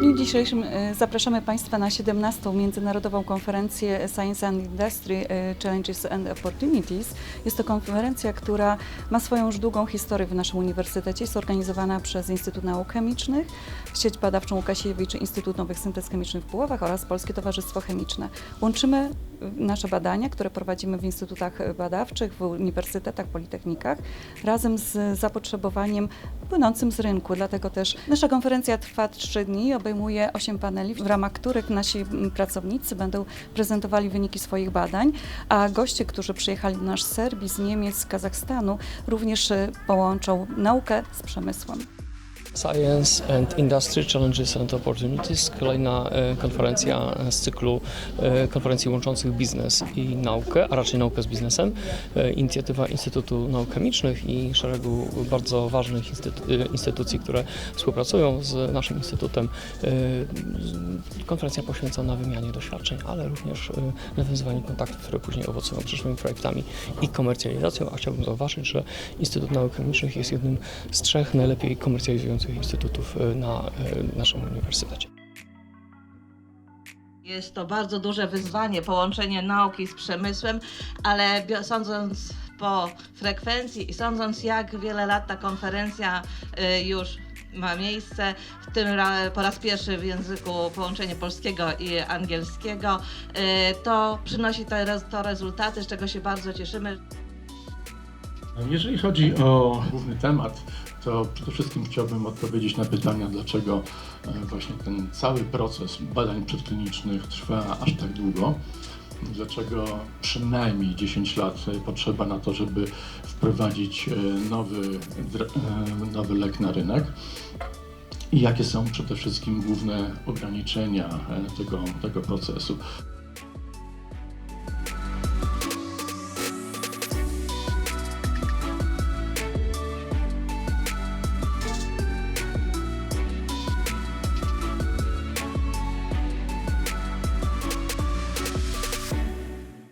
dzisiejszym e, zapraszamy Państwa na 17. Międzynarodową konferencję Science and Industry e, Challenges and Opportunities. Jest to konferencja, która ma swoją już długą historię w naszym uniwersytecie. Jest organizowana przez Instytut Nauk Chemicznych, sieć badawczą Łukasiewicz, Instytut Nowych Syntez Chemicznych w Puławach oraz Polskie Towarzystwo Chemiczne. Łączymy nasze badania, które prowadzimy w instytutach badawczych, w uniwersytetach, politechnikach, razem z zapotrzebowaniem płynącym z rynku. Dlatego też nasza konferencja trwa trzy dni, obejmuje osiem paneli, w ramach których nasi pracownicy będą prezentowali wyniki swoich badań, a goście, którzy przyjechali do nas z Serbii, z Niemiec, z Kazachstanu, również e, połączą naukę z przemysłem. Science and Industry Challenges and Opportunities, kolejna e, konferencja z cyklu e, konferencji łączących biznes i naukę, a raczej naukę z biznesem. E, Inicjatywa Instytutu Nauk Chemicznych i szeregu bardzo ważnych instytu- instytucji, które współpracują z naszym instytutem. Konferencja poświęcona wymianie doświadczeń, ale również nawiązywaniu kontaktów, które później owocują przyszłymi projektami i komercjalizacją. A chciałbym zauważyć, że Instytut Nauk Chemicznych jest jednym z trzech najlepiej komercjalizujących instytutów e, na e, naszym uniwersytecie. Jest to bardzo duże wyzwanie, połączenie nauki z przemysłem, ale sądząc po frekwencji i sądząc jak wiele lat ta konferencja y, już ma miejsce, w tym po raz pierwszy w języku połączenie polskiego i angielskiego, to przynosi to rezultaty, z czego się bardzo cieszymy. Jeżeli chodzi o główny temat, to przede wszystkim chciałbym odpowiedzieć na pytania, dlaczego e, właśnie ten cały proces badań przedklinicznych trwa aż tak długo. Dlaczego przynajmniej 10 lat potrzeba na to, żeby wprowadzić e, nowy, e, nowy lek na rynek. I jakie są przede wszystkim główne ograniczenia tego, tego procesu.